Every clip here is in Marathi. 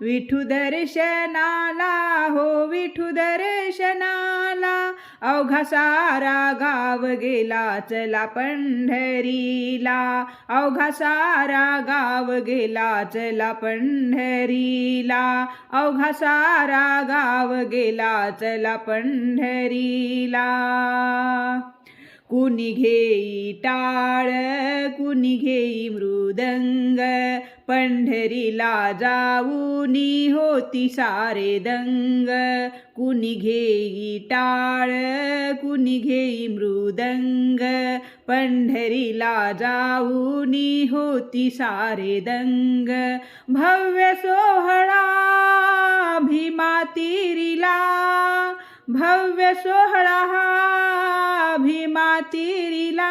विठू दर्शनाला हो विठू दर्शनाला. अवघा सारा गाव गेला चला पंढरीला. अवघा सारा गाव गेला चला पंढरीला. अवघा सारा गाव गेला चला पंढरीला. कुणी घेई टाळ कुणी घेई मृदंग पंढरीला जाऊनी होती सारे दंग. कुणी घेई टाळ कुणी घेई मृदंग पंढरीला जाऊनी होती सारे दंग. भव्य सोहळा भीमा भव्य सोहळा हा तिरीला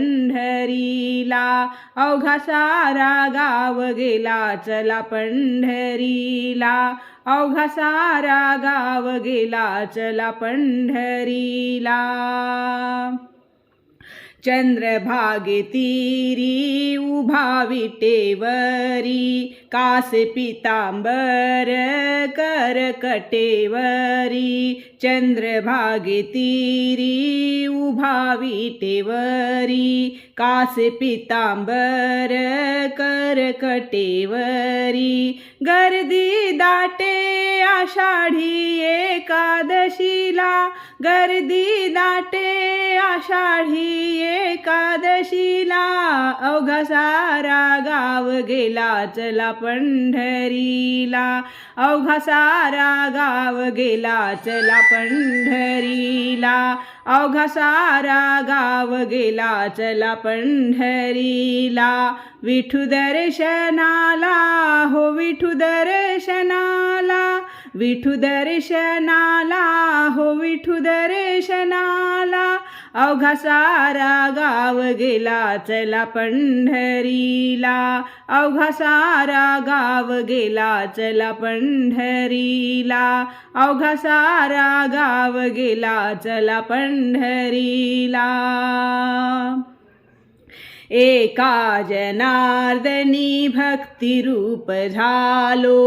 पंढरीला. अवघा सारा गाव गेला चला पंढरीला. अवघा सारा गाव गेला चला पंढरीला. चंद्रभागे तीरी उभा विटेवरी कास पितांबर कर कटेवरी चंद्रभागे तीरी विटेवरी कास पितांबर कर कटेवरी गर्दी दाटे आषाढी एकादशीला गर्दी दाटे आषाढी एकादशीला अवघा सारा गाव गेला चला पंढरीला. अवघा सारा गाव गेला चला पंढरीला. अवघा सारा गाव गेला चला पंढरीला. विठू दर्शनाला हो विठू दर्शनाला. विठू दर्शनाला हो विठू दर्शनाला. अवघा सारा गाव गेला चला पंढरीला. अवघा सारा गाव गेला चला पंढरीला. अवघा सारा गाव गेला चला पंढरीला. एका जनार्दनी भक्तिरूप झालो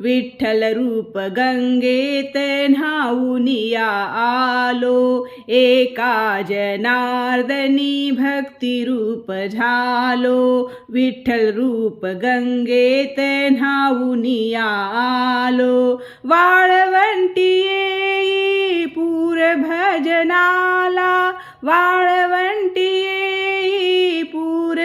विठ्ठल रूप गंगेत न्हाऊनिया आलो। एका जनार्दनी भक्तिरूप झालो विठ्ठल रूप गंगेत न्हाऊनिया आलो। वाळवंटी येई पूर भजनाला वाळवंटी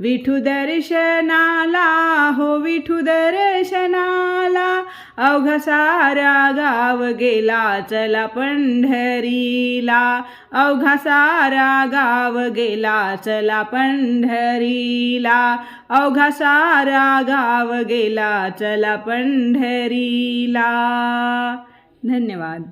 विठू दर्शनाला हो विठू दर्शनाला. अवघा सारा गाव गेला चला पंढरीला. अवघा सारा गाव गेला चला पंढरीला. अवघा सारा गाव गेला चला पंढरीला. धन्यवाद.